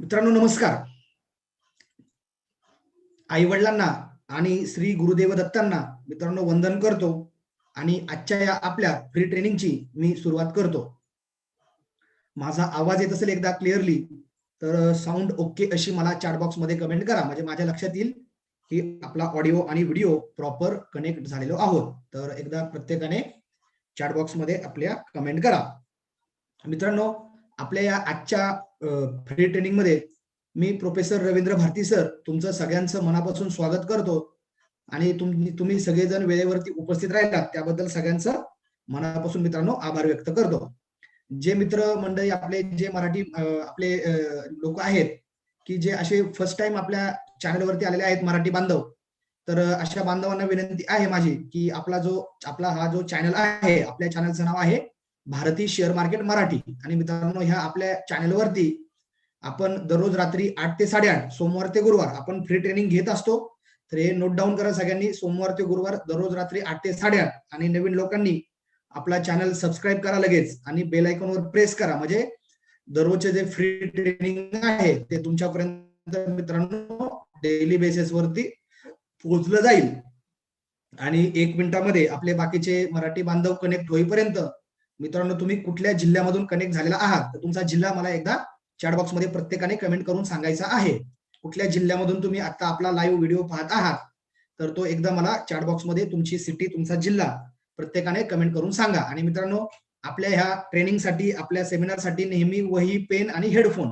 मित्रांनो नमस्कार. आई वडिलांना आणि श्री गुरुदेव दत्तांना मित्रांनो वंदन करतो आणि आजच्या या आपल्या फ्री ट्रेनिंगची मी सुरुवात करतो. माझा आवाज येत असेल एकदा क्लिअरली तर साऊंड ओके अशी मला चॅट बॉक्समध्ये कमेंट करा. म्हणजे माझ्या लक्षात येईल की आपला ऑडिओ आणि व्हिडिओ प्रॉपर कनेक्ट झालेलो आहोत. तर एकदा प्रत्येकाने चॅट बॉक्समध्ये आपल्या कमेंट करा. मित्रांनो आपल्या या आजच्या फ्री ट्रेनिंगमध्ये मी प्रोफेसर रवींद्र भारती सर तुमचं सगळ्यांचं मनापासून स्वागत करतो. आणि तुम्ही सगळेजण वेळेवरती उपस्थित राहिलात त्याबद्दल सगळ्यांचं मनापासून मित्रांनो आभार व्यक्त करतो. जे मित्र मंडळी आपले जे मराठी आपले लोक आहेत की जे असे फर्स्ट टाइम आपल्या चॅनलवरती आलेले आहेत मराठी बांधव तर अशा बांधवांना विनंती आहे माझी की आपला जो आपला हा जो चॅनल आहे आपल्या चॅनलचं नाव आहे भारतीय शेअर मार्केट मराठी. आणि मित्रांनो ह्या आपल्या चॅनेलवरती आपण दररोज रात्री आठ ते साडेआठ सोमवार ते गुरुवार आपण फ्री ट्रेनिंग घेत असतो. तर हे नोट डाऊन करा सगळ्यांनी सोमवार ते गुरुवार दररोज रात्री आठ ते साडेआठ. आणि नवीन लोकांनी आपला चॅनल सबस्क्राईब करा लगेच आणि बेल आयकॉनवर प्रेस करा. म्हणजे दररोजचे जे फ्री ट्रेनिंग आहे ते तुमच्यापर्यंत मित्रांनो डेली बेसिस वरती पोहोचलं जाईल. आणि एक मिनिटामध्ये आपले बाकीचे मराठी बांधव कनेक्ट होईपर्यंत मित्रांनो तुम्ही कुठल्या जिल्ह्यामधून कनेक्ट झालेला आहात? तर तुमचा जिल्हा मला एकदा चॅटबॉक्समध्ये प्रत्येकाने कमेंट करून सांगायचा आहे. कुठल्या जिल्ह्यामधून तुम्ही आता आपला लाईव्ह व्हिडिओ पाहत आहात? तर तो एकदा मला चॅट बॉक्समध्ये तुमची सिटी तुमचा जिल्हा प्रत्येकाने कमेंट करून सांगा. आणि मित्रांनो आपल्या ह्या ट्रेनिंगसाठी आपल्या सेमिनारसाठी नेहमी वही पेन आणि हेडफोन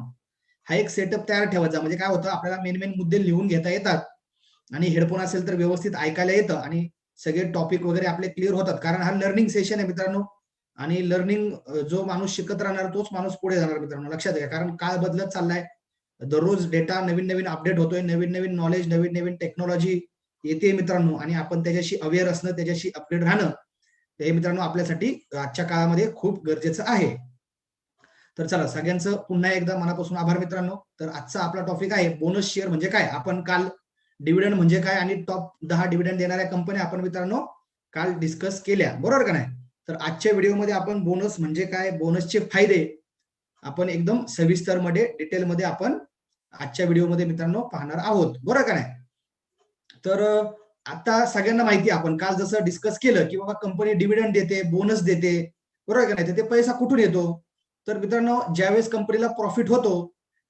हा एक सेटअप तयार ठेवायचा. म्हणजे काय होतं आपल्याला मेन मेन मुद्दे लिहून घेता येतात. आणि हेडफोन असेल तर व्यवस्थित ऐकायला येतं. आणि सगळे टॉपिक वगैरे आपले क्लिअर होतात. कारण हा लर्निंग सेशन आहे मित्रांनो. आणि लर्निंग जो माणूस शिकत राहणार तोच माणूस पुढे जाणार मित्रांनो. लक्षात घ्या कारण काळ बदलत चाललाय. दररोज डेटा नवीन नवीन अपडेट होतोय नवीन नवीन नॉलेज नवीन नवीन टेक्नॉलॉजी येते मित्रांनो. आणि आपण त्याच्याशी अवेअर असणं त्याच्याशी अपडेट राहणं हे मित्रांनो आपल्यासाठी आजच्या काळामध्ये खूप गरजेचं आहे. तर चला सगळ्यांचं पुन्हा एकदा मनापासून आभार मित्रांनो. तर आजचा आपला टॉपिक आहे बोनस शेअर म्हणजे काय? आपण काल डिव्हिडंड म्हणजे काय? आणि टॉप दहा डिव्हिडंड देणाऱ्या कंपन्या आपण मित्रांनो काल डिस्कस केल्या. बरोबर का नाही? तर आजच्या व्हिडिओमध्ये आपण बोनस म्हणजे काय? बोनसचे फायदे आपण एकदम सविस्तरमध्ये डिटेल मध्ये आपण आजच्या व्हिडिओमध्ये मित्रांनो पाहणार आहोत. बरं का नाही? तर आता सगळ्यांना माहिती आपण. काल जसं डिस्कस केलं की बाबा कंपनी डिव्हिडंड देते बोनस देते. बरोबर का नाही? ते पैसा कुठून येतो? तर मित्रांनो ज्यावेळेस कंपनीला प्रॉफिट होतो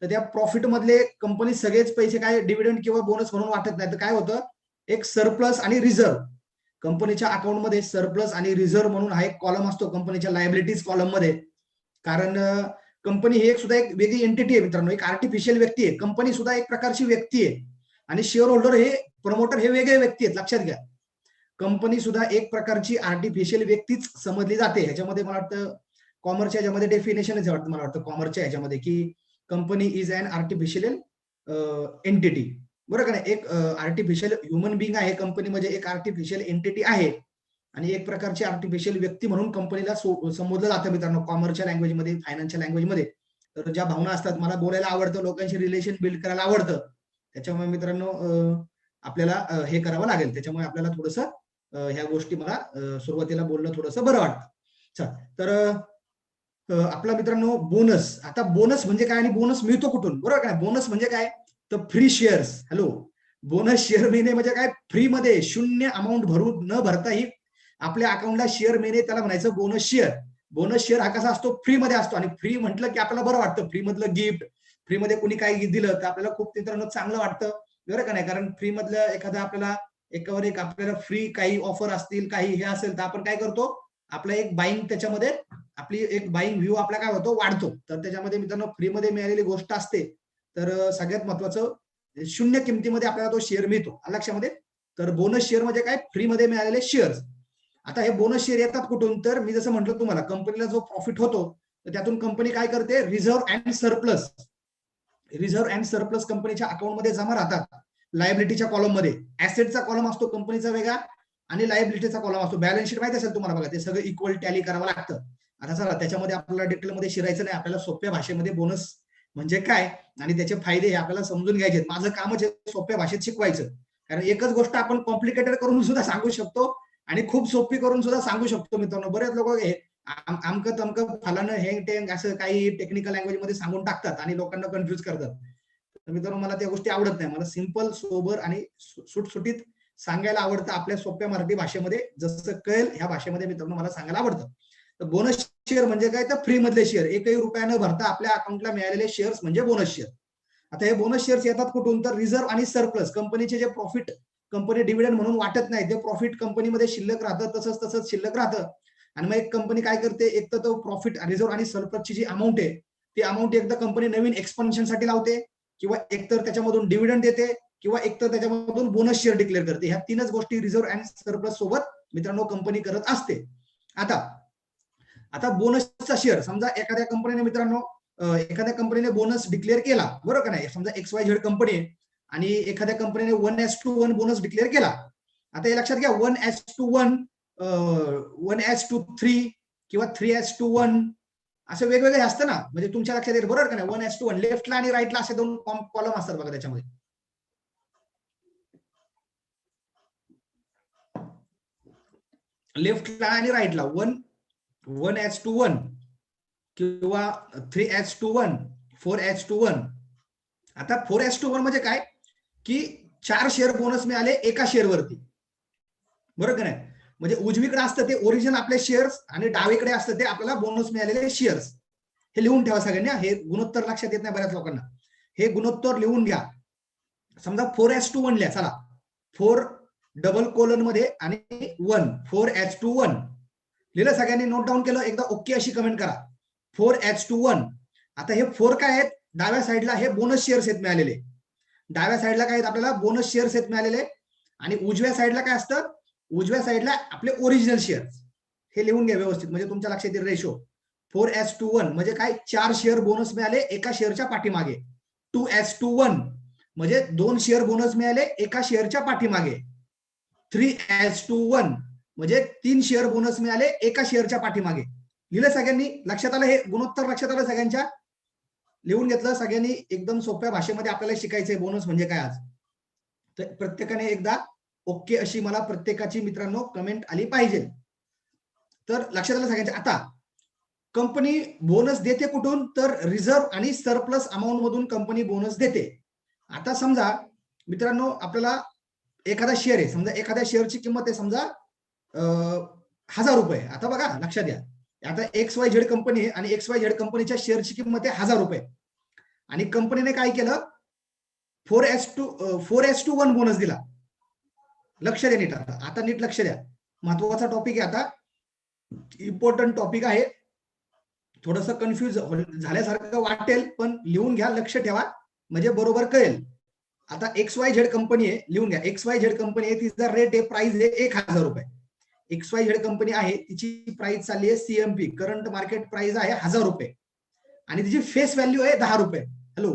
तर त्या प्रॉफिट मधले कंपनी सगळेच पैसे काय? डिव्हिडंड किंवा बोनस म्हणून वाटत नाही. तर काय होतं? एक सरप्लस आणि रिझर्व्ह कंपनीच्या अकाउंटमध्ये सरप्लस आणि रिझर्व्ह म्हणून हा एक कॉलम असतो कंपनीच्या लायबिलिटीज कॉलममध्ये. कारण कंपनी ही एक सुद्धा एक वेगळी एंटिटी आहे मित्रांनो एक आर्टिफिशियल व्यक्ती आहे. कंपनी सुद्धा एक प्रकारची व्यक्ती आहे. आणि शेअर होल्डर हे प्रमोटर हे वेगळे व्यक्ती आहेत लक्षात घ्या. कंपनी सुद्धा एक प्रकारची आर्टिफिशियल व्यक्तीच समजली जाते. ह्याच्यामध्ये मला वाटतं कॉमर्सच्या ह्याच्यामध्ये डेफिनेशन वाटतं मला वाटतं कॉमर्सच्या ह्याच्यामध्ये की company is an artificial entity बरोबर का नाही? एक आर्टिफिशियल ह्युमन बिंग आहे. कंपनी म्हणजे एक आर्टिफिशियल एंटिटी आहे. आणि एक प्रकारची आर्टिफिशियल व्यक्ती म्हणून कंपनीला संबोधलं जातं मित्रांनो कॉमर्सच्या लँग्वेजमध्ये फायनान्शियल लँग्वेजमध्ये तर ज्या भावना असतात मला बोलायला आवडतं लोकांशी रिलेशन बिल्ड करायला आवडतं. त्याच्यामुळे मित्रांनो आपल्याला हे करावं लागेल. त्याच्यामुळे आपल्याला थोडस ह्या गोष्टी मला सुरुवातीला बोलणं थोडस बरं वाटतं. तर आपला मित्रांनो बोनस आता बोनस म्हणजे काय आणि बोनस मिळतो कुठून? बरोबर काय बोनस म्हणजे काय? तर free shares hello bonus share मिळणे म्हणजे काय? फ्री मध्ये शून्य अमाऊंट भरून न भरताही आपल्या अकाउंटला शेअर मिळणे त्याला म्हणायचं बोनस शेअर बोनस शेअर हा कसा असतो? फ्री मध्ये असतो. आणि फ्री म्हटलं की आपल्याला बरं वाटतं. फ्री मधलं गिफ्ट फ्री मध्ये कोणी काही दिलं तर आपल्याला खूप मित्रांनो चांगलं वाटतं. बरं का नाही? कारण फ्री मधलं एखादं आपल्याला एकावर एक आपल्याला फ्री काही ऑफर असतील काही हे असेल तर आपण काय करतो? आपला एक बाईंग त्याच्यामध्ये आपली एक बाईंग व्ह्यू आपला काय होतो? वाढतो. तर त्याच्यामध्ये मित्रांनो फ्री मध्ये मिळालेली गोष्ट असते. तर सगळ्यात महत्वाचं शून्य किमतीमध्ये आपल्याला तो शेअर मिळतो. लक्षामध्ये? तर बोनस शेअर म्हणजे काय? फ्री मध्ये मिळालेले शेअर्स आता हे बोनस शेअर येतात कुठून? तर मी जसं म्हटलं तुम्हाला कंपनीला जो प्रॉफिट होतो तर त्यातून कंपनी काय करते? Reserve and surplus reserve and surplus कंपनीच्या अकाउंटमध्ये जमा राहतात. लायबिलिटीच्या कॉलममध्ये ऍसेटचा कॉलम असतो कंपनीचा वेगळा आणि लायबिलिटीचा कॉलम असतो. बॅलन्स शीट माहिती असेल तुम्हाला बघा ते सगळं इक्वल टॅली करावं लागतं. आता चला त्याच्यामध्ये आपल्याला डिटेलमध्ये शिरायचं नाही. आपल्याला सोप्या भाषेमध्ये बोनस म्हणजे काय? आणि त्याचे फायदे हे आपल्याला समजून घ्यायचे माझं कामच आहे सोप्या भाषेत शिकवायचं. कारण एकच गोष्ट आपण कॉम्प्लिकेटेड करून सुद्धा सांगू शकतो आणि खूप सोपी करून सुद्धा सांगू शकतो मित्रांनो. बरेच लोक हे आमक तमक फलानं हे टेंग असं काही टेक्निकल लँग्वेजमध्ये सांगून टाकतात आणि लोकांना कन्फ्युज करतात. तर मित्रांनो मला त्या गोष्टी आवडत नाही. मला सिंपल सोबर आणि सुटसुटीत सांगायला आवडतं आपल्या सोप्या मराठी भाषेमध्ये. जसं कळेल ह्या भाषेमध्ये मित्रांनो मला सांगायला आवडतं. तर बोनस शेअर म्हणजे काय? तर फ्री मधले शेअर एकही रुपया न भरता आपल्या अकाउंटला मिळालेले शेअर्स म्हणजे बोनस शेअर आता हे बोनस शेअर्स येतात कुठून? तर रिझर्व्ह आणि सरप्लस कंपनीचे जे प्रॉफिट कंपनी डिव्हिडंड म्हणून वाटत नाही. ते प्रॉफिट कंपनीमध्ये शिल्लक राहतं तसंच तसंच शिल्लक राहतं. आणि मग एक कंपनी काय करते? एक तर तो प्रॉफिट रिझर्व्ह आणि सरप्लसची जी अमाऊंट आहे ती अमाऊंट एकदा कंपनी नवीन एक्सपान्शनसाठी लावते किंवा एकतर त्याच्यामधून डिव्हिडंड देते किंवा एकतर त्याच्यामधून बोनस शेअर डिक्लेअर करते. ह्या तीनच गोष्टी रिझर्व्ह अँड सरप्लस सोबत मित्रांनो कंपनी करत असते. आता आता बोनसचा शेअर समजा एखाद्या कंपनीने मित्रांनो एखाद्या कंपनीने बोनस डिक्लेअर केला बरोबर का नाही? समजा एक्स वाय झेड कंपनी आहे आणि एखाद्या कंपनीने one is to one bonus declare केला. आता हे लक्षात घ्या one is to one one is to three किंवा थ्री एस टू वन असं वेगवेगळे असतं ना? म्हणजे तुमच्या लक्षात येईल बरोबर का नाही? वन एस टू वन लेफ्टला आणि राईटला असे दोन कॉलम असतात बघा त्याच्यामध्ये. लेफ्टला आणि राईटला one one is to one किंवा three is to one four is to one. आता फोर एच टू वन म्हणजे काय? की चार शेअर बोनस मिळाले एका शेअर वरती. बरोबर का नाही? म्हणजे उजवीकडे असतं ते ओरिजिनल आपले शेअर्स आणि डावीकडे असतं ते आपल्याला बोनस मिळालेले शेअर्स हे लिहून ठेवा सगळ्यांनी हे. गुणोत्तर लक्षात येत नाही बऱ्याच लोकांना. हे गुणोत्तर लिहून घ्या. समजा फोर एच टू वन लिहा चला. फोर डबल कोलनमध्ये आणि one four is to one. लिहिलं सगळ्यांनी नोट डाऊन केलं एकदा ओके अशी कमेंट करा. फोर एच टू वन आता हे फोर काय आहेत? डाव्या साईडला हे बोनस शेअर्स आहेत मिळालेले. डाव्या साईडला काय आहेत आपल्याला? बोनस शेअर्स आहेत मिळालेले. आणि उजव्या साईडला काय असतं? उजव्या साईडला आपले ओरिजिनल शेअर्स हे लिहून घ्या व्यवस्थित म्हणजे तुमच्या लक्षात येईल ratio four is to one म्हणजे काय? चार शेअर बोनस मिळाले एका शेअरच्या पाठीमागे. टू एस टू वन म्हणजे दोन शेअर बोनस मिळाले एका शेअरच्या पाठीमागे. थ्री एस टू वन म्हणजे तीन शेअर बोनस मिळाले एका शेअरच्या पाठीमागे. लिहिलं सगळ्यांनी? लक्षात आलं? हे गुणोत्तर लक्षात आलं सगळ्यांच्या? लिहून घेतलं सगळ्यांनी? एकदम सोप्या भाषेमध्ये आपल्याला शिकायचंय बोनस म्हणजे काय आज? तर प्रत्येकाने एकदा ओके अशी मला प्रत्येकाची मित्रांनो कमेंट आली पाहिजे. तर लक्षात आलं सगळ्यांच्या? आता कंपनी बोनस देते कुठून? तर रिझर्व्ह आणि सरप्लस अमाऊंट मधून कंपनी बोनस देते. आता समजा मित्रांनो आपल्याला एखादा शेअर आहे. समजा एखाद्या शेअरची किंमत आहे समजा हजार रुपये. आता बघा लक्षात द्या आता एक्स वाय झेड कंपनी आहे आणि एक्स वाय झेड कंपनीच्या शेअरची किंमत आहे हजार रुपये. आणि कंपनीने काय केलं? Four is to four is to one bonus दिला. लक्ष द्या नीट आता. आता नीट लक्ष द्या. महत्त्वाचा टॉपिक आहे आता. इम्पॉर्टंट टॉपिक आहे. थोडस कन्फ्युज हो, झाल्यासारखं वाटेल पण लिहून घ्या लक्ष ठेवा. म्हणजे बरोबर कळेल. आता एक्स वाय झेड कंपनी आहे लिहून घ्या. एक्स वाय झेड कंपनी आहे तिचा रेट आहे प्राइस आहे एक हजार रुपये. एक्स वाय झेड कंपनी आहे तिची प्राइस चालली आहे सीएमपी करंट मार्केट प्राइस आहे हजार रुपये. आणि तिची फेस व्हॅल्यू आहे दहा रुपये. हॅलो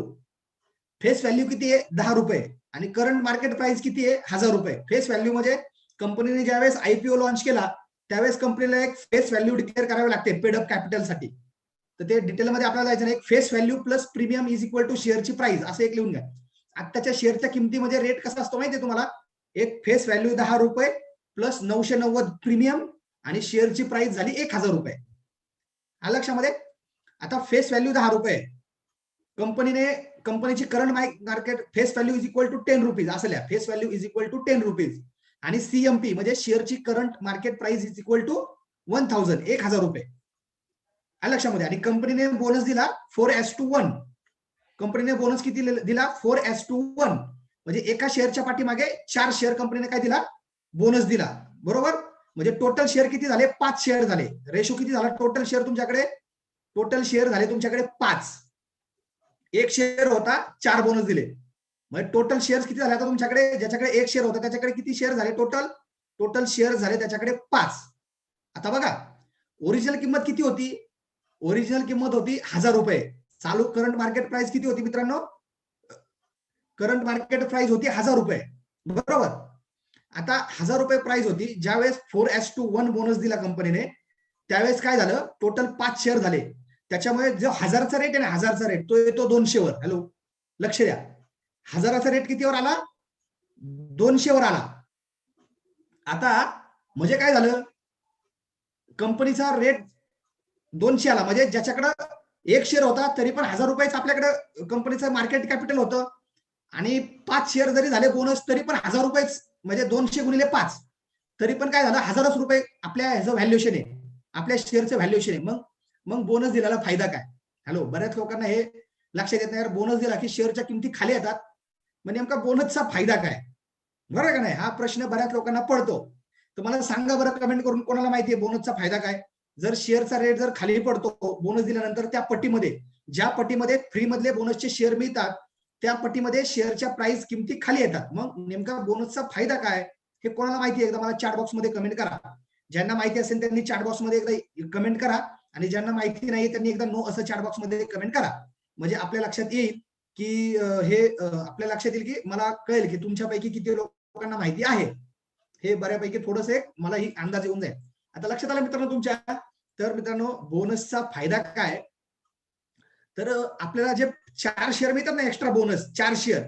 फेस व्हॅल्यू किती आहे? दहा रुपये. आणि करंट मार्केट प्राइस किती आहे? हजार रुपये. फेस व्हॅल्यू म्हणजे कंपनीने ज्यावेळेस आयपीओ लॉन्च केला त्यावेळेस कंपनीला एक फेस व्हॅल्यू डिक्लेअर करावी लागते पेड अप कॅपिटलसाठी तर ते डिटेलमध्ये आपल्याला जायचं एक face value plus premium is equal to शेअरची प्राइस असं एक लिहून घ्या. आत्ताच्या शेअरच्या किमतीमध्ये रेट कसा असतो माहितीये तुम्हाला? एक फेस व्हॅल्यू दहा रुपये प्लस नऊशे नव्वद प्रीमियम आणि शेअरची प्राइस झाली एक हजार रुपये. आलं लक्षामध्ये? आता फेस व्हॅल्यू दहा रुपये. कंपनीने कंपनीची current market face value is equal to ten rupees असल्या face value is equal to ten rupees आणि सीएमपी म्हणजे शेअरची current market price is equal to one thousand एक हजार रुपये. आलं लक्षामध्ये? आणि कंपनीने बोनस दिला फोर एस टू वन कंपनीने बोनस किती दिला? फोर एस टू वन म्हणजे एका शेअरच्या पाठीमागे चार शेअर कंपनीने काय दिला? बोनस दिला. बरोबर? म्हणजे टोटल शेअर किती झाले? पाच शेअर झाले. रेशो किती झाला? टोटल शेअर तुमच्याकडे? टोटल शेअर झाले तुमच्याकडे पाच. एक शेअर होता चार बोनस दिले. म्हणजे टोटल शेअर्स किती झाले आता तुमच्याकडे? ज्याच्याकडे एक शेअर होता त्याच्याकडे किती शेअर झाले टोटल टोटल शेअर झाले त्याच्याकडे पाच. आता बघा. ओरिजिनल किंमत किती होती? ओरिजिनल किंमत होती हजार रुपये. चालू करंट मार्केट प्राइस किती होती मित्रांनो? करंट मार्केट प्राइस होती हजार रुपये. बरोबर? आता हजार रुपये प्राइस होती. ज्यावेळेस four is to one bonus दिला कंपनीने त्यावेळेस काय झालं? टोटल पाच शेअर झाले. त्याच्यामुळे जो हजारचा रेट आहे ना हजारचा रेट तो येतो दोनशेवर. हॅलो लक्ष द्या. हजाराचा रेट कितीवर आला? दोनशेवर आला. आता म्हणजे काय झालं? कंपनीचा रेट दोनशे आला. म्हणजे ज्याच्याकडं एक शेअर होता तरी पण हजार रुपयेच आपल्याकडे कंपनीचं मार्केट कॅपिटल होतं. आणि पाच शेअर जरी झाले बोनस तरी पण हजार रुपयेच म्हणजे दोनशे गुणिले पाच. तरी पण काय झालं हजारच रुपये आपल्या ह्याचं व्हॅल्युएशन आहे. आपल्या शेअरचं व्हॅल्युएशन आहे. मग मग बोनस दिल्याला फायदा काय? हॅलो बऱ्याच लोकांना हे लक्षात येत नाही. बोनस दिला की शेअरच्या किमती खाली येतात. मग नेमका बोनसचा फायदा काय? बरं का नाही? हा प्रश्न बऱ्याच लोकांना पडतो. तर मला सांगा बरं कमेंट करून कोणाला माहिती आहे बोनसचा फायदा काय? जर शेअरचा रेट जर खाली पडतो बोनस दिल्यानंतर त्या पट्टीमध्ये ज्या पट्टीमध्ये फ्री मधले बोनसचे शेअर मिळतात त्या पट्टीमध्ये शेअरच्या प्राइस किमती खाली येतात. मग नेमका बोनसचा फायदा काय? हे कोणाला माहिती आहे? एकदा मला चॅट बॉक्समध्ये कमेंट करा. ज्यांना माहिती असेल त्यांनी चॅट बॉक्समध्ये एकदा कमेंट करा. आणि ज्यांना माहिती नाही त्यांनी एकदा नो असं चॅट बॉक्समध्ये कमेंट करा. म्हणजे आपल्या लक्षात येईल की हे आपल्या लक्षात येईल की मला कळेल की तुमच्यापैकी किती लोकांना माहिती आहे. हे बऱ्यापैकी थोडस एक मला ही अंदाज येऊन जाईल. आता लक्षात आलं मित्रांनो तुमच्या? तर मित्रांनो बोनसचा फायदा काय? तर आपल्याला जे चार शेअर मिळतात ना एक्स्ट्रा बोनस चार शेअर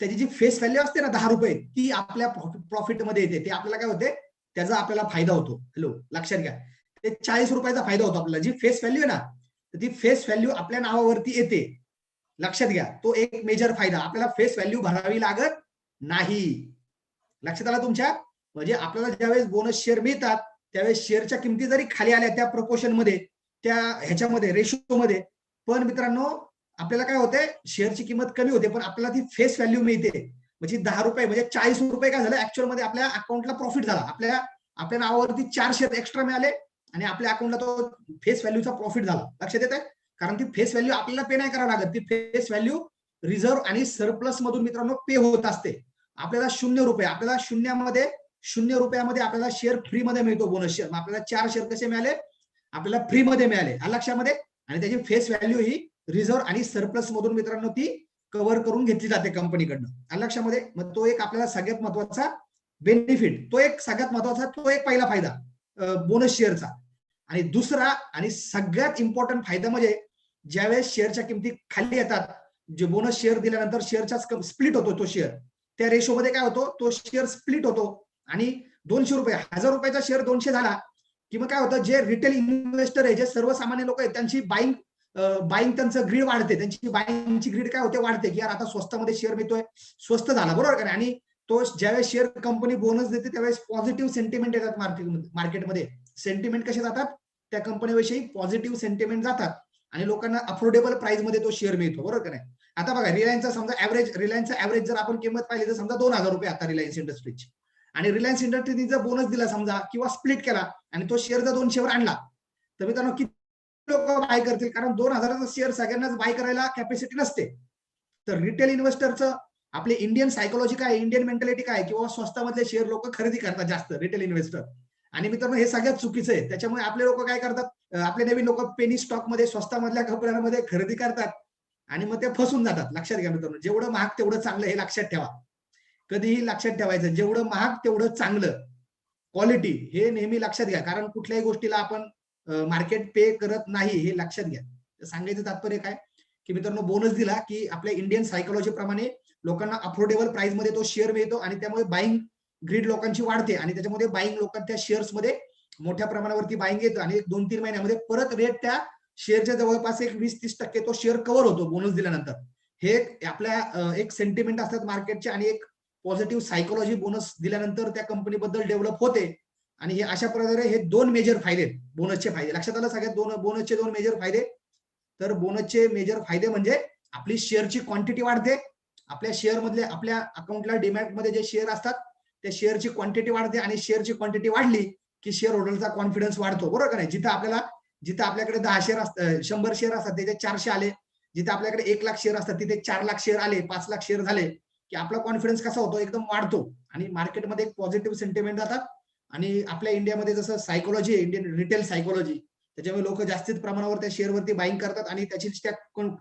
त्याची जी फेस व्हॅल्यू असते ना दहा रुपये ती आपल्या प्रॉफिटमध्ये येते. ते आपल्याला काय होते? त्याचा आपल्याला फायदा होतो. हॅलो लक्षात घ्या. ते चाळीस रुपयाचा फायदा होतो आपल्याला. जी फेस व्हॅल्यू आहे ना तर ती फेस व्हॅल्यू आपल्या नावावरती येते. लक्षात घ्या. तो एक मेजर फायदा. आपल्याला फेस व्हॅल्यू भरावी लागत नाही. लक्षात आला तुमच्या? म्हणजे आपल्याला ज्यावेळेस बोनस शेअर मिळतात त्यावेळेस शेअरच्या किमती जरी खाली आल्या त्या प्रपोर्शनमध्ये त्या ह्याच्यामध्ये रेशो मध्ये पण मित्रांनो आपल्याला काय होते शेअरची किंमत कमी होते पण आपल्याला ती फेस व्हॅल्यू मिळते. म्हणजे दहा रुपये म्हणजे चाळीस रुपये काय झालं ऍक्च्युअलमध्ये आपल्या अकाउंटला प्रॉफिट झाला. आपल्या आपल्या नावावरती चार शेअर एक्स्ट्रा मिळाले आणि आपल्या अकाउंटला तो फेस व्हॅल्यूचा प्रॉफिट झाला. लक्षात येत आहे कारण ती फेस व्हॅल्यू आपल्याला पे नाही करावं लागत. ती फेस व्हॅल्यू रिझर्व्ह आणि सरप्लस मधून मित्रांनो पे होत असते. आपल्याला शून्य रुपये आपल्याला शून्यामध्ये शून्य रुपयामध्ये आपल्याला शेअर फ्री मध्ये मिळतो बोनस शेअर आपल्याला चार शेअर कसे मिळाले? आपल्याला फ्री मध्ये मिळाले. हा लक्षामध्ये आणि त्याची फेस व्हॅल्यू ही रिझर्व्ह आणि सरप्लस मधून मित्रांनो ती कव्हर करून घेतली जाते कंपनीकडनं लक्षामध्ये मग तो एक आपल्याला सगळ्यात महत्त्वाचा बेनिफिट तो एक सगळ्यात महत्त्वाचा तो एक पहिला फायदा बोनस शेअरचा आणि दुसरा आणि सगळ्यात इम्पॉर्टंट फायदा म्हणजे ज्यावेळेस शेअरच्या किमती खाली येतात जे बोनस शेअर दिल्यानंतर शेअरचा स्प्लिट होतो तो शेअर त्या रेशोमध्ये काय होतो? तो शेअर स्प्लिट होतो. आणि दोनशे रुपये हजार रुपयाचा शेअर दोनशे झाला की मग काय होतं जे रिटेल इन्व्हेस्टर आहे जे सर्वसामान्य लोक आहेत त्यांची बाईंग बाईंग त्यांचं ग्रीड वाढते. त्यांची बाईंगची ग्रीड काय होते वाढते की यार आता स्वस्तामध्ये शेअर मिळतोय स्वस्त झाला बरोबर का आणि तो ज्यावेळेस शेअर कंपनी बोनस देते त्यावेळेस पॉझिटिव्ह सेंटिमेंट येतात मार्केट मार्केटमध्ये सेंटिमेंट कसे जातात? त्या कंपनीविषयी पॉझिटिव्ह सेंटिमेंट जातात. आणि लोकांना अफोर्डेबल प्राइसमध्ये तो शेअर मिळतो बरोबर का नाही? आता बघा रिलायन्सचा समजा ऍव्हरेज रिलायन्सचा ऍव्हरेज जर आपण किंमत पाहिली तर समजा दोन हजार रुपये आता रिलायन्स इंडस्ट्रीची आणि रिलायन्स इंडस्ट्रीने जर बोनस दिला समजा किंवा स्प्लिट केला आणि तो शेअर जर दोनशेवर आणला तर मित्रांनो किती लोक बाय करतील? कारण दोन हजाराचा शेअर सगळ्यांनाच बाय करायला कॅपॅसिटी नसते. तर रिटेल इन्व्हेस्टरचं आपले इंडियन सायकोलॉजी काय इंडियन मेंटॅलिटी काय किंवा स्वस्तामधले शेअर लोक खरेदी करतात जास्त रिटेल इन्व्हेस्टर आणि मित्रांनो हे सगळ्यात चुकीचं आहे. त्याच्यामुळे आपले लोक काय करतात? आपले नवीन लोक पेनी स्टॉकमध्ये स्वस्तामधल्या कंपन्यांमध्ये खरेदी करतात आणि मग ते फसून जातात. लक्षात घ्या मित्रांनो जेवढं महाग तेवढं चांगलं हे लक्षात ठेवा. कधीही लक्षात ठेवायचं. जेवढं महाग तेवढं चांगलं. क्वालिटी हे नेहमी लक्षात घ्या. कारण कुठल्याही गोष्टीला आपण मार्केट पे करत नाही हे लक्षात घ्या. सांगायचं तात्पर्य काय? की मित्रांनो बोनस दिला की आपल्या इंडियन सायकोलॉजी प्रमाणे लोकांना अफोर्डेबल प्राइसमध्ये तो शेअर मिळतो आणि त्यामुळे बाईंग ग्रीड लोकांची वाढते आणि त्याच्यामध्ये बाईंग लोकां त्या शेअर्समध्ये मोठ्या प्रमाणावरती बाईंग येतो आणि एक दोन तीन महिन्यामध्ये परत रेट त्या शेअरच्या जवळपास एक वीस तीस टक्के तो शेअर कव्हर होतो बोनस दिल्यानंतर. हे आपल्या एक सेंटिमेंट असतात मार्केटचे आणि एक पॉझिटिव्ह सायकोलॉजी बोनस दिल्यानंतर त्या कंपनीबद्दल डेव्हलप होते. आणि हे अशा प्रकारे हे दोन मेजर फायदे बोनसचे फायदे. लक्षात आलं सगळ्यात दोन बोनसचे दोन मेजर फायदे? तर बोनसचे मेजर फायदे म्हणजे आपली शेअरची क्वांटिटी वाढते. आपल्या शेअर मधले आपल्या अकाउंटला डिमॅटमध्ये जे शेअर असतात त्या शेअरची क्वांटिटी वाढते आणि शेअरची क्वांटिटी वाढली की शेअर होल्डरचा कॉन्फिडन्स वाढतो. बरोबर का नाही? जिथं आपल्याला जिथं आपल्याकडे दहा शेअर असतात शंभर शेअर असतात त्याचे चारशे आले. जिथे आपल्याकडे एक लाख शेअर असतात तिथे चार लाख शेअर आले पाच लाख शेअर झाले. की आपला कॉन्फिडन्स कसा होतो? एकदम वाढतो. आणि मार्केटमध्ये एक पॉझिटिव्ह सेंटिमेंट जातात आणि आपल्या इंडियामध्ये जसं सायकोलॉजी आहे इंडियन रिटेल सायकोलॉजी त्याच्यामुळे लोक जास्तीत प्रमाणावर त्या शेअरवरती बाईंग करतात. आणि त्याची त्या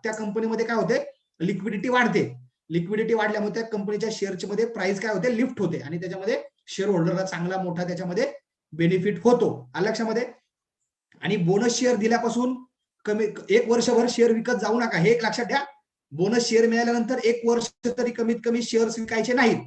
त्या कंपनीमध्ये काय होते लिक्विडिटी वाढते. लिक्विडिटी वाढल्यामुळे त्या कंपनीच्या शेअरच्या मध्ये प्राइस काय होते? लिफ्ट होते. आणि त्याच्यामध्ये शेअर होल्डरला चांगला मोठा त्याच्यामध्ये बेनिफिट होतो. आलं लक्षामध्ये? आणि बोनस शेअर दिल्यापासून कमी एक वर्षभर शेअर विकत जाऊ नका. हे एक लक्षात घ्या बोनस शेअर मिळाल्यानंतर एक वर्ष तरी कमीत कमी शेअर्स विकायचे नाहीत.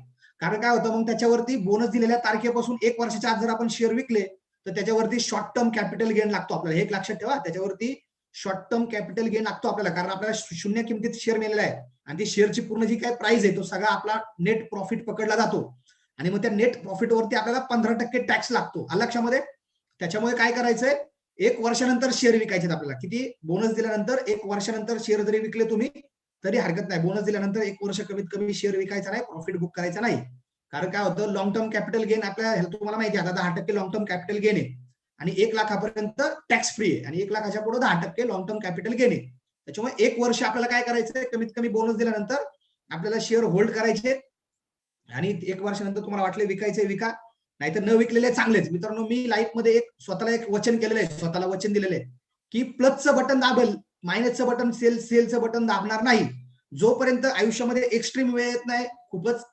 कारण काय होतं मग त्याच्यावरती बोनस दिलेल्या तारखेपासून एक वर्षाच्या आत जर आपण शेअर विकले तर त्याच्यावरती शॉर्ट टर्म कॅपिटल गेन लागतो आपल्याला. हे एक लक्षात ठेवा. त्याच्यावरती शॉर्ट टर्म कॅपिटल गेन लागतो आपल्याला. कारण आपल्याला शून्य किमतीत शेअर मिळालेला आहे. आणि ती शेअरची पूर्ण जी काय प्राइस आहे तो सगळा आपला नेट प्रॉफिट पकडला जातो. आणि मग त्या नेट प्रॉफिटवरती आपल्याला पंधरा टक्के टॅक्स लागतो. लक्षामध्ये? त्याच्यामुळे काय करायचंय? एक वर्षानंतर शेअर विकायचे आपल्याला. किती? बोनस दिल्यानंतर एक वर्षानंतर शेअर जरी विकले तुम्ही तरी हरकत नाही. बोनस दिल्यानंतर एक वर्ष कमीत कमी शेअर विकायचा नाही प्रॉफिट बुक करायचा नाही. कारण काय होतं लॉंग टर्म कॅपिटल गेन आपल्या तुम्हाला माहिती आहे आता दहा टक्के लॉंग टर्म कॅपिटल गेन आहे. आणि एक लाखापर्यंत टॅक्स फ्री आहे. आणि एक लाखाच्या पुढे दहा टक्के लॉंग टर्म कॅपिटल गेन आहे. त्याच्यामुळे एक वर्ष आपल्याला काय करायचंय कमीत कमी बोनस दिल्यानंतर आपल्याला शेअर होल्ड करायचे आणि एक वर्षानंतर तुम्हाला वाटले विकायचे विका. नाहीतर न विकलेले चांगलेच. मित्रांनो मी लाईफमध्ये एक स्वतःला एक वचन केलेलं आहे. स्वतःला वचन दिलेलं आहे. की प्लसचं बटन दाबल. मायनसचं बटन सेल सेलचं बटन दाबणार नाही. जोपर्यंत आयुष्यामध्ये एक्स्ट्रीम वेळ येत नाही खूपच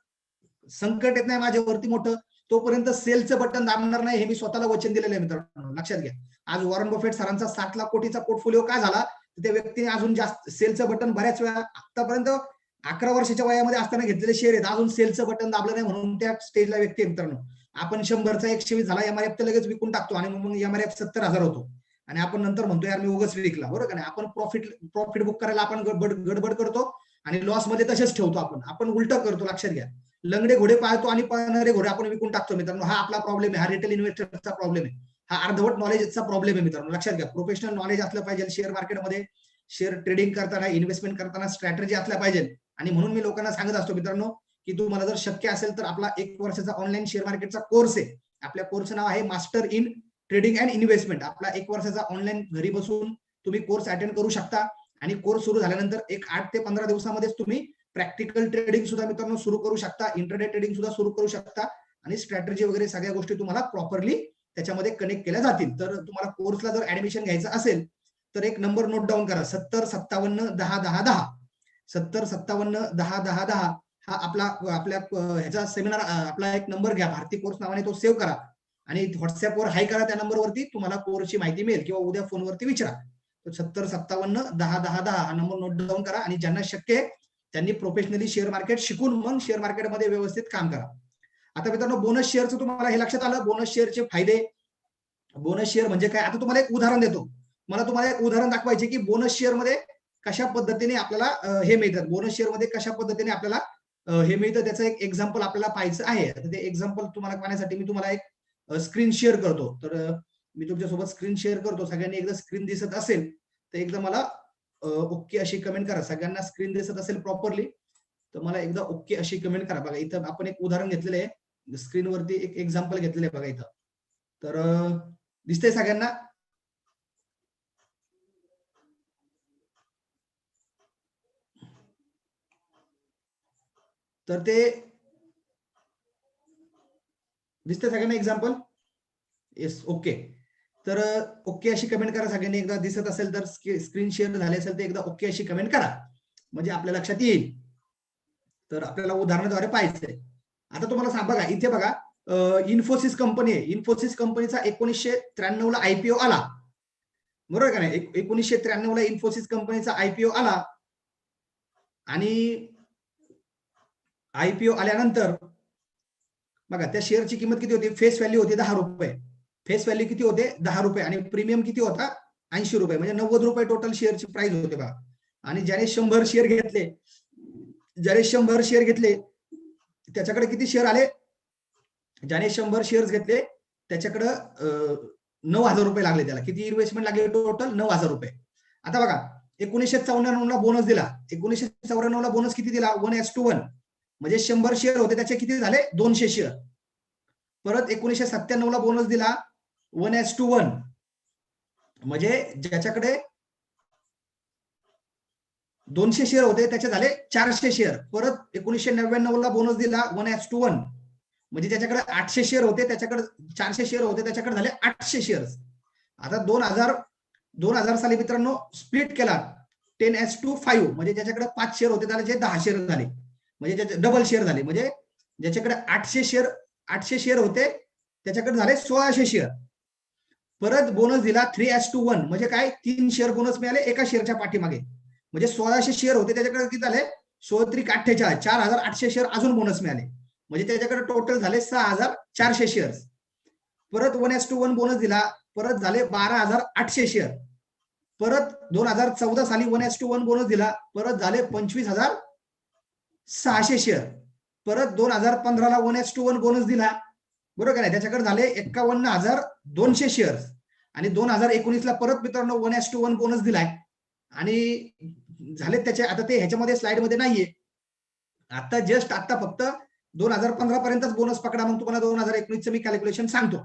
संकट येत नाही माझ्यावरती मोठं तोपर्यंत सेलचं बटन दाबणार नाही हे मी स्वतःला वचन दिलेलं आहे मित्रांनो. लक्षात घ्या. आज वॉरन बफेट सरांचा सात लाख कोटीचा पोर्टफोलिओ काय झाला? त्या व्यक्तीने अजून जास्त सेलचं बटन बऱ्याच वेळा आतापर्यंत अकरा वर्षाच्या वयामध्ये असताना घेतलेले शेअर आहेत. अजून सेलचं बटन दाबलं नाही म्हणून त्या स्टेजला व्यक्ती मित्रांनो. आपण शंभरचा एकशे वीस झाला एमआरएफ तर लगेच विकून टाकतो आणि मग एमआरएफ सत्तर हजार होतो. आणि आपण नंतर म्हणतो यार मी उगच विकला. बरोबर नाही? आपण प्रॉफिट प्रॉफिट बुक करायला आपण गडबड करतो आणि लॉसमध्ये तसेच ठेवतो आपण. आपण उलट करतो लक्षात घ्या. लंगडे घोडे पाळतो आणि पळणारे घोडे आपण विकून टाकतो मित्रांनो. हा आपला प्रॉब्लेम आहे. हा रिटेल इन्व्हेस्टरचा प्रॉब्लेम आहे. हा अर्धवट नॉलेजचा प्रॉब्लेम आहे मित्रांनो. लक्षात घ्या. प्रोफेशनल नॉलेज असलं पाहिजे शेअर मार्केटमध्ये शेअर ट्रेडिंग करताना इन्व्हेस्टमेंट करताना स्ट्रॅटेजी असल्या पाहिजे. आणि म्हणून मी लोकांना सांगत असतो मित्रांनो की तुम्हाला जर शक्य असेल तर आपला एक वर्षाचा ऑनलाईन शेअर मार्केटचा कोर्स आहे. आपल्या कोर्सचं नाव आहे master in trading and investment. आपला एक वर्षाचा ऑनलाईन घरी बसून तुम्ही कोर्स अटेंड करू शकता आणि कोर्स सुरू झाल्यानंतर एक आठ ते पंधरा दिवसामध्येच तुम्ही प्रॅक्टिकल ट्रेडिंग सुद्धा मित्रांनो सुरू करू शकता इंटरनेट ट्रेडिंग सुद्धा सुरू करू शकता आणि स्ट्रॅटेजी वगैरे सगळ्या गोष्टी तुम्हाला प्रॉपरली त्याच्यामध्ये कनेक्ट केल्या जातील. तर तुम्हाला कोर्सला जर ऍडमिशन घ्यायचं असेल तर एक नंबर नोट डाऊन करा. सत्तर सत्तावन्न दहा दहा दहा. सत्तर सत्तावन्न दहा दहा दहा हा आपला आपल्या ह्याचा सेमिनार आपला एक नंबर घ्या. भारती कोर्स नावाने तो सेव्ह करा. आणि व्हॉट्सअपवर हाय करा त्या नंबरवरती तुम्हाला कोर्सची माहिती मिळेल. किंवा उद्या फोनवरती विचारा. सत्तर सत्तावन्न दहा दहा दहा हा नंबर नोट डाऊन करा आणि ज्यांना शक्य आहे त्यांनी प्रोफेशनली शेअर मार्केट शिकून मग शेअर मार्केटमध्ये व्यवस्थित काम करा. आता मित्रांनो बोनस शेअरचं तुम्हाला हे लक्षात आलं. बोनस शेअरचे फायदे. बोनस शेअर म्हणजे काय? आता तुम्हाला एक उदाहरण देतो. मला तुम्हाला एक उदाहरण दाखवायचे की बोनस शेअरमध्ये कशा पद्धतीने आपल्याला हे मिळतात बोनस शेअरमध्ये कशा पद्धतीने आपल्याला हे मिळतं? त्याचं एक एक्झाम्पल आपल्याला पाहायचं आहे. ते एक्झाम्पल तुम्हाला पाहण्यासाठी मी तुम्हाला एक स्क्रीन शेअर करतो. तर मी तुमच्यासोबत स्क्रीन शेअर करतो. सगळ्यांनी एकदा स्क्रीन दिसत असेल तर एकदा मला ओके अशी कमेंट करा. सगळ्यांना स्क्रीन दिसत असेल प्रॉपरली तर मला एकदा ओके अशी कमेंट करा. बघा इथं आपण एक उदाहरण घेतलेलं आहे. स्क्रीनवरती एक एक्झाम्पल घेतलेलं आहे बघा इथं. तर दिसतंय सगळ्यांना? तर ते दिसते सगळ्यांना एक्झाम्पल येस ओके तर ओके अशी कमेंट करा. सगळ्यांनी एकदा दिसत असेल तर स्क्रीन शेअर झाले असेल तर एकदा ओके अशी कमेंट करा. म्हणजे आपल्या लक्षात येईल. तर आपल्याला उदाहरणाद्वारे पाहायचंय. आता तुम्हाला सांग बघा इथे बघा इन्फोसिस कंपनी आहे. इन्फोसिस कंपनीचा एकोणीसशे त्र्याण्णव ला आयपीओ आला. बरोबर का नाही? एकोणीसशे त्र्याण्णव ला इन्फोसिस कंपनीचा आयपीओ आला. आणि आयपीओ आल्यानंतर बघा त्या शेअरची किंमत किती होती? फेस व्हॅल्यू होती दहा रुपये. फेस व्हॅल्यू किती होते? दहा रुपये. आणि प्रीमियम किती होता? ऐंशी रुपये. म्हणजे नव्वद रुपये टोटल शेअरची प्राइस होते बघा. आणि ज्याने शंभर शेअर घेतले ज्याने शंभर शेअर घेतले त्याच्याकडे किती शेअर आले? ज्याने शंभर शेअर्स घेतले त्याच्याकडं नऊ हजार रुपये लागले त्याला. किती इन्व्हेस्टमेंट लागले टोटल नऊ हजार रुपये. आता बघा एकोणीसशे चौऱ्याण्णव ला बोनस दिला. एकोणीसशे चौऱ्याण्णव ला बोनस किती दिला? वन एस टू वन म्हणजे शंभर शेअर होते त्याचे किती झाले? दोनशे शेअर परत एकोणीशे सत्त्याण्णव ला बोनस दिला. वन एस टू वन म्हणजे ज्याच्याकडे दोनशे शेअर होते त्याचे झाले चारशे शेअर परत एकोणीसशे नव्याण्णव ला बोनस दिला. वन एस टू वन म्हणजे ज्याच्याकडे आठशे शेअर होते त्याच्याकडे चारशे शेअर होते त्याच्याकडे झाले आठशे शेअर आता दोन हजार दोन हजार साली मित्रांनो स्प्लिट केला. टेन एस टू फाईव्ह म्हणजे ज्याच्याकडे पाच शेअर होते त्याला जे दहा शेअर झाले. म्हणजे त्याचे डबल शेअर झाले. म्हणजे ज्याच्याकडे आठशे शेअर आठशे शेअर होते त्याच्याकडे झाले सोळाशे शेअर परत बोनस दिला थ्री एस टू वन म्हणजे काय? तीन शेअर बोनस मिळाले एका शेअरच्या पाठीमागे. म्हणजे सोळाशे शेअर होते त्याच्याकडे किती झाले? सोळा त्रिक अठ्ठेचाळीस चार हजार आठशे शेअर अजून बोनस मिळाले. म्हणजे त्याच्याकडे टोटल झाले सहा हजार चारशे शेअर्स परत one is to one bonus दिला परत झाले बारा हजार आठशे शेअर परत दोन हजार चौदा साली one is to one bonus दिला परत झाले पंचवीस हजार सहाशे शेअर परत दोन हजार पंधराला one is to one bonus दिला. बरोबर का नाही? त्याच्याकडे झाले एक्कावन्न हजार दोनशे शेअर्स आणि दोन हजार एकोणीसला परत मित्रांनो one is to one bonus दिलाय. आणि झाले त्याचे आता ते ह्याच्यामध्ये स्लाइडमध्ये नाहीये. आता जस्ट आता फक्त दोन हजार पंधरा पर्यंतच बोनस पकडा. मग तुम्हाला दोन हजार एकोणीसचं मी कॅल्क्युलेशन सांगतो.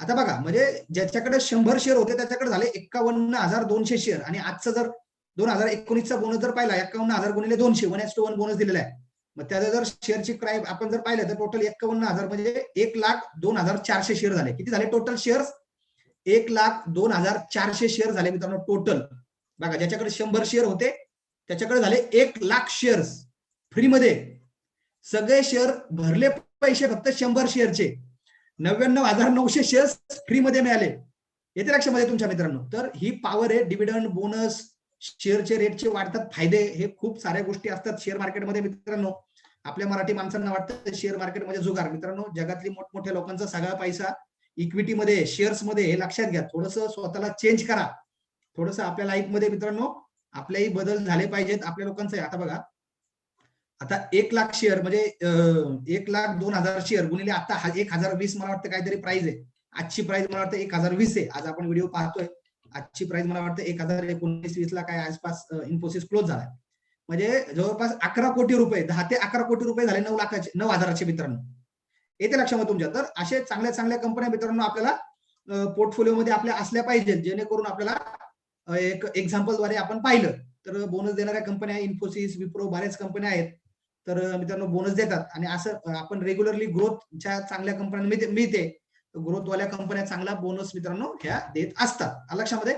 आता बघा म्हणजे ज्याच्याकडे शंभर शेअर होते त्याच्याकडे झाले एक्कावन्न हजार दोनशे शेअर आणि आजचं जर दोन हजार एकोणीसचा बोनस जर पाहिला एकावन्न हजार गुणिले दोनशे one is to one bonus दिलेला आहे. मग त्याचा जर शेअरची प्राईस आपण जर पाहिलं तर टोटल एक्कावन्न हजार म्हणजे एक लाख दोन हजार चारशे शेअर झाले. किती झाले टोटल शेअर्स एक लाख दोन हजार चारशे शेअर झाले मित्रांनो टोटल बघा ज्याच्याकडे शंभर शेअर होते त्याच्याकडे झाले एक लाख शेअर्स फ्रीमध्ये सगळे शेअर भरले पैसे फक्त शंभर शेअरचे नव्याण्णव हजार नऊशे शेअर्स फ्रीमध्ये मिळाले. येते लक्षामध्ये तुमच्या मित्रांनो. तर ही पॉवर आहे डिव्हिडंड बोनस शेअरचे रेटचे वाढतात. फायदे हे खूप साऱ्या गोष्टी असतात शेअर मार्केटमध्ये मित्रांनो. आपल्या मराठी माणसांना वाटतं शेअर मार्केटमध्ये म्हणजे जुगार. मित्रांनो जगातली मोठमोठ्या लोकांचा सगळा पैसा इक्विटीमध्ये शेअर्समध्ये हे लक्षात घ्या. थोडस स्वतःला चेंज करा. थोडस आपल्या लाईफमध्ये मित्रांनो आपल्याही बदल झाले पाहिजेत आपल्या लोकांचे. आता बघा. आता एक लाख शेअर म्हणजे एक लाख दोन हजार शेअर गुणिले आता हा- एक हजार वीस मला वाटतं काहीतरी प्राइस आहे. आजची प्राइस मला वाटतं एक हजार वीस आहे. आज आपण व्हिडिओ पाहतोय. आजची प्राइस मला वाटतं एक हजार एकोणीस वीस ला काय आसपास इन्फोसिस क्लोज झालाय. म्हणजे जवळपास अकरा कोटी रुपये दहा ते अकरा कोटी रुपये झाले नऊ लाखाचे नऊ हजाराचे मित्रांनो. येते लक्षामध्ये तुमच्या. तर असे चांगल्या चांगल्या कंपन्या मित्रांनो आपल्याला पोर्टफोलिओ मध्ये आपल्या असल्या पाहिजेत जेणेकरून आपल्याला एक एक्झाम्पलद्वारे आपण पाहिलं. तर बोनस देणाऱ्या कंपन्या इन्फोसिस विप्रो बऱ्याच कंपन्या आहेत. तर मित्रांनो बोनस देतात. आणि असं आपण रेग्युलरली ग्रोथच्या चांगल्या कंपन्या मिळते. ग्रोथवाल्या कंपन्या चांगला बोनस मित्रांनो ह्या देत असतात. लक्षामध्ये